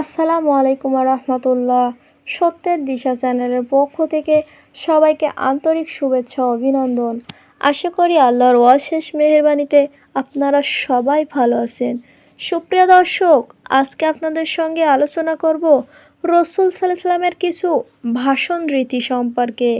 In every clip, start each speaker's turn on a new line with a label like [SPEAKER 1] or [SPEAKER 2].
[SPEAKER 1] আসসালামু আলাইকুম রহমতুল্লাহ। সত্যের দিশা চ্যানেলের পক্ষ থেকে সবাইকে আন্তরিক শুভেচ্ছা অভিনন্দন। আশা করি আল্লাহর অশেষ মেহেরবানিতে আপনারা সবাই ভালো আছেন। সুপ্রিয় দর্শক, আজকে আপনাদের সঙ্গে আলোচনা করব রসুল সাল্লামের কিছু ভাষণ রীতি সম্পর্কে।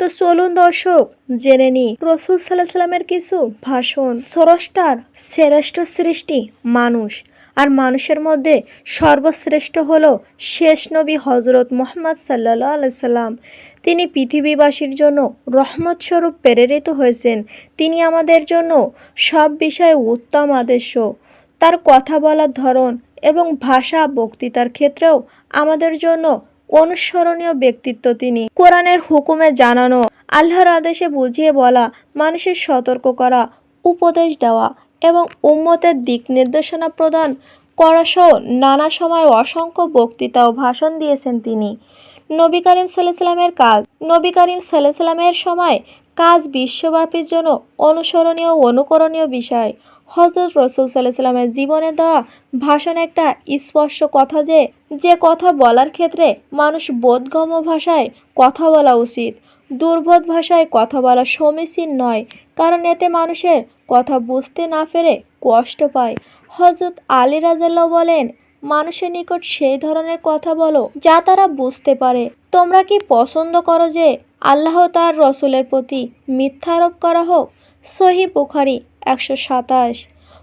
[SPEAKER 1] তো চলুন দর্শক, জেনে নি রসুল সাল্লামের কিছু ভাষণ, স্রষ্টার শ্রেষ্ঠ সৃষ্টি মানুষ। আর মানুষের মধ্যে সর্বশ্রেষ্ঠ হলো শেষ নবী হজরত মোহাম্মদ সাল্লা আলাইসাল্লাম তিনি পৃথিবীবাসীর জন্য রহমত স্বরূপ প্রেরিত হয়েছেন। তিনি আমাদের জন্য সব বিষয়ে উত্তম আদর্শ। তার কথা বলার ধরন এবং ভাষা, বক্তৃতার ক্ষেত্রেও আমাদের জন্য অনুসরণীয় ব্যক্তিত্ব তিনি। কোরআনের হুকুমে জানানো, আল্লাহর আদেশে বুঝিয়ে বলা, মানুষের সতর্ক করা, উপদেশ দেওয়া এবং উম্মতের দিক নির্দেশনা প্রদান করাসহ নানা সময় অসংখ্য বক্তৃতা ও ভাষণ দিয়েছেন তিনি। নবী করিম সাল্লামের কাজ, নবী করিম সাল্লামের সময় কাজ বিশ্বব্যাপীর জন্য অনুসরণীয় ও অনুকরণীয় বিষয়। হজরত রসুল সাল্লামের জীবনে দেওয়া ভাষণ একটা স্পর্শ কথা যে যে কথা বলার ক্ষেত্রে মানুষ বোধগম্য ভাষায় কথা বলা উচিত। দুর্বোধ ভাষায় কথা বলা সমীচীন নয়, কারণ এতে মানুষের কথা বুঝতে না পেরে কষ্ট পায়। হজরত আলী রাজাল্লাহ বলেন, মানুষের নিকট সেই ধরনের কথা বলো যা তারা বুঝতে পারে। তোমরা কি পছন্দ করো যে আল্লাহ তার রসুলের প্রতি মিথ্যারোপ করা হোক? সহি বুখারি একশো সাতাশ।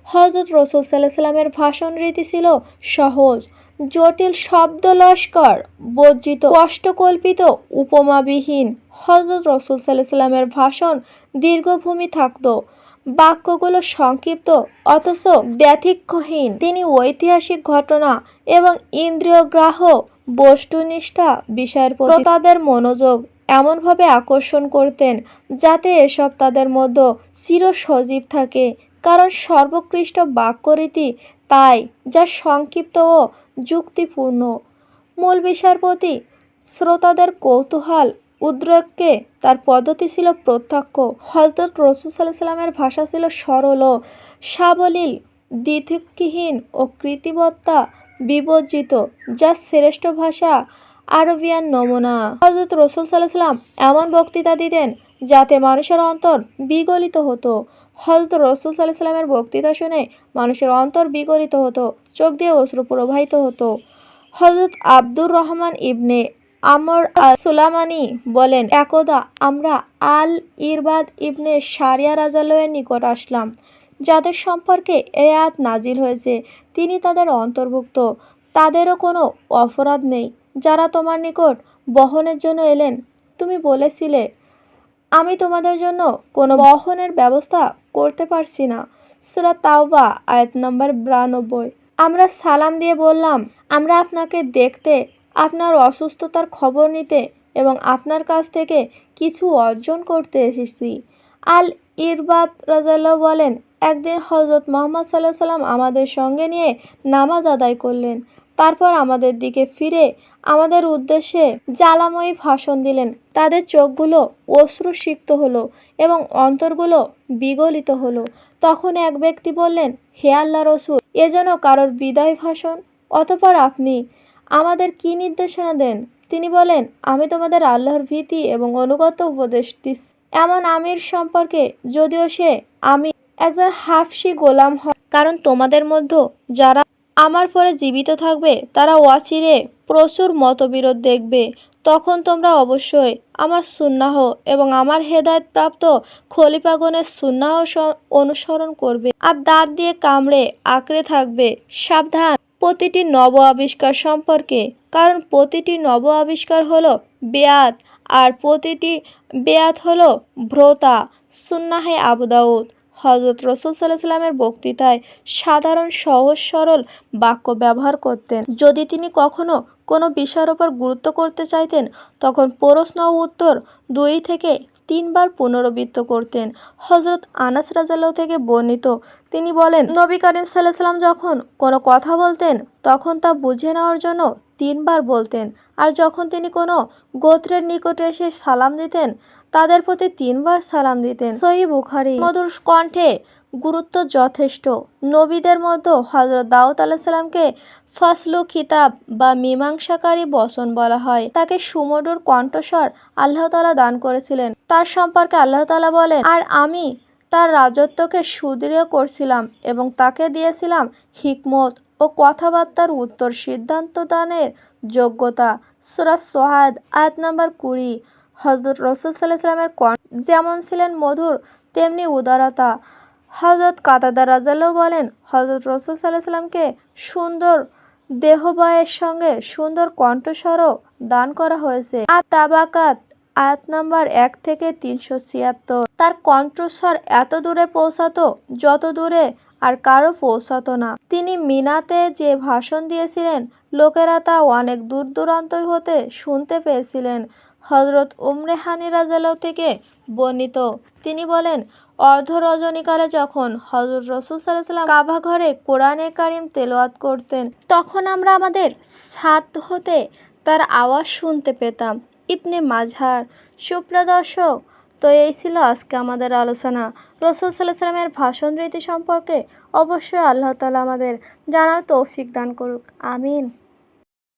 [SPEAKER 1] হজরত রসুল সাল্লাহ সাল্লামের ভাষণ রীতি ছিল সহজ। জটিল শব্দ লস্কর বর্জিত কষ্টকল্পিত উপমাবিহীন। হজরত রসুল সাল্লামের ভাষণ দীর্ঘভূমি থাকতো। বাক্যগুলো সংক্ষিপ্ত, অথচ ব্যথিক্ষহীন তিনি ঐতিহাসিক ঘটনা এবং ইন্দ্রিয় ইন্দ্রিয়গ্রাহ বস্তুনিষ্ঠা বিষয়ের প্রতি তাদের মনোযোগ এমনভাবে আকর্ষণ করতেন, যাতে এসব তাদের মধ্যে চির সজীব থাকে। কারণ সর্বোৎকৃষ্ট বাক্যরীতি তাই যা সংক্ষিপ্ত ও যুক্তিপূর্ণ। মূল বিষয়ের প্রতি শ্রোতাদের কৌতূহল, উদ্রেককে তার পদ্ধতি ছিল প্রত্যক্ষ। হজরত রসুল সাল্লাহ সাল্লামের ভাষা ছিল সরল ও সাবলীল দ্বিধিক্ষহীন ও কৃতিবত্তা বিবর্জিত, যা শ্রেষ্ঠ ভাষা আরবিয়ান নমুনা। হজরত রসুল সাল্লাহ সাল্লাম এমন বক্তৃতা দিতেন যাতে মানুষের অন্তর বিগলিত হতো। হজরত রসুল সাল্লাহ সাল্লামের বক্তৃতা শুনে মানুষের অন্তর বিগলিত হতো, চোখ দিয়ে অশ্রু প্রবাহিত হতো। হজরত আব্দুর রহমান ইবনে আমর আল সুলামানি বলেন, একদা আমরা আল ইরবাদ ইবনে সারিয়া রাজালয়ের নিকট আসলাম, যাদের সম্পর্কে এ আয়াত নাজিল হয়েছে। তিনি তাদের অন্তর্ভুক্ত। তাদেরও কোনো অপরাধ নেই। যারা তোমার নিকট বহনের জন্য এলেন, তুমি বলেছিলে আমি তোমাদের জন্য কোনো বহনের ব্যবস্থা করতে পারছি না। সুরা তাওবা, আয়াত নম্বর বিরানব্বই। আমরা সালাম দিয়ে বললাম, আমরা আপনাকে দেখতে, আপনার অসুস্থতার খবর নিতে এবং আপনার কাছ থেকে কিছু অর্জন করতে এসেছি। আল ইরবাদ রাজাল্লাহ বলেন, একদিন হজরত মোহাম্মদ সাল্লাহ সাল্লাম আমাদের সঙ্গে নিয়ে নামাজ আদায় করলেন। তারপর আমাদের দিকে ফিরে আমাদের উদ্দেশ্যে জ্বালাময়ী ভাষণ দিলেন। তাদের চোখগুলো অশ্রুসিক্ত হলো এবং অন্তরগুলো বিগলিত হলো। তখন এক ব্যক্তি বললেন, হে আল্লাহ রসুল, এ যেন কারোর বিদায় ভাষণ, অতপর আপনি আমাদের কি নির্দেশনা দেন? তিনি বলেন, আমি তোমাদের আল্লাহর ভীতি এবং অনুগত উপদেশ দিচ্ছি। এমন আমির সম্পর্কে যদিও সে আমি একজন হাফসি গোলাম হয়, কারণ তোমাদের মধ্যে যারা আমার পরে জীবিত থাকবে, তারা অচিরে প্রচুর মতবিরোধ দেখবে। তখন তোমরা অবশ্যই আমার সুন্নাহ এবং আমার হেদায়ত প্রাপ্ত খলিফাগণের সুন্নাহ অনুসরণ করবে আর দাঁত দিয়ে কামড়ে আঁকড়ে থাকবে। সাবধান। প্রতিটি নব আবিষ্কার সম্পর্কে, কারণ প্রতিটি নব আবিষ্কার হলো বেয়াত আর প্রতিটি বেয়াত হলো ভ্রতা। সুন্নাহে আবুদাউদ হজরত রসুল সাল্লাহ সাল্লামের বক্তৃতায় সাধারণ সহজ সরল বাক্য ব্যবহার করতেন। যদি তিনি কখনো কোনো বিষয়ের ওপর গুরুত্ব করতে চাইতেন, তখন প্রশ্ন ও উত্তর দুই থেকে তিনবার পুনরাবৃত্ত করতেন। হজরত আনাস রাজাল্লাহ থেকে বর্ণিত, তিনি বলেন, নবী করিম সাল্লাম যখন কোনো কথা বলতেন, তখন তা বুঝে নেওয়ার জন্য তিনবার বলতেন। আর যখন তিনি কোনো গোত্রের নিকটে এসে সালাম দিতেন তাদের প্রতি তিনবার সালাম দিতেন। সহি বুখারি মধুর কণ্ঠে গুরুত্ব যথেষ্ট। নবীদের মধ্যে হজরত দাউদ আলাহ সাল্লামকে ফসলু খিতাব বা মীমাংসাকারী বচন বলা হয়। তাকে সুমধুর কণ্ঠস্বর আল্লাহ তালা দান করেছিলেন। তার সম্পর্কে আল্লাহ তালা বলেন, আর আমি তার রাজত্বকে সুদৃঢ় করছিলাম এবং তাকে দিয়েছিলাম হিকমত ও কথাবার্তার উত্তর সিদ্ধান্ত দানের যোগ্যতা। সুরাজ সোহাদ আয়াত নাম্বার কুড়ি। হজরত রসুল সাল্লাহ সাল্লামের যেমন ছিলেন মধুর, তেমনি উদারতা। হজরত কাতাদা রাজাল্লাহ বলেন হজরত রসুল সাল্লাহ সাল্লামকে সুন্দর দেহবায়ের সঙ্গে সুন্দর কণ্ঠস্বরও দান করা হয়েছে। আর তাবাকাত, আয়াত নাম্বার এক থেকে তিনশো ছিয়াত্তর। তার কণ্ঠস্বর এত দূরে পৌঁছাতো, যত দূরে আর কারও পৌঁছাতো না। তিনি মিনাতে যে ভাষণ দিয়েছিলেন, লোকেরা তা অনেক দূর দূরান্ত হতে শুনতে পেয়েছিলেন। হজরত উমরে হানি থেকে বর্ণিত। তিনি বলেন, অর্ধ রজনীকালে যখন হজরত রসুল সাল্লাম কাবা ঘরে কোরআনে কারিম তেলাওয়াত করতেন, তখন আমরা আমাদের ছাদ হতে তার আওয়াজ শুনতে পেতাম। ইবনে মাঝহার সুপ্রিয় দর্শক, তো এই ছিল আজকে আমাদের আলোচনা। রসুল সাল্লাহ সাল্লামের ভাষণ রীতি সম্পর্কে অবশ্যই আল্লাহ তালা আমাদের জানার তৌফিক দান করুক। আমিন।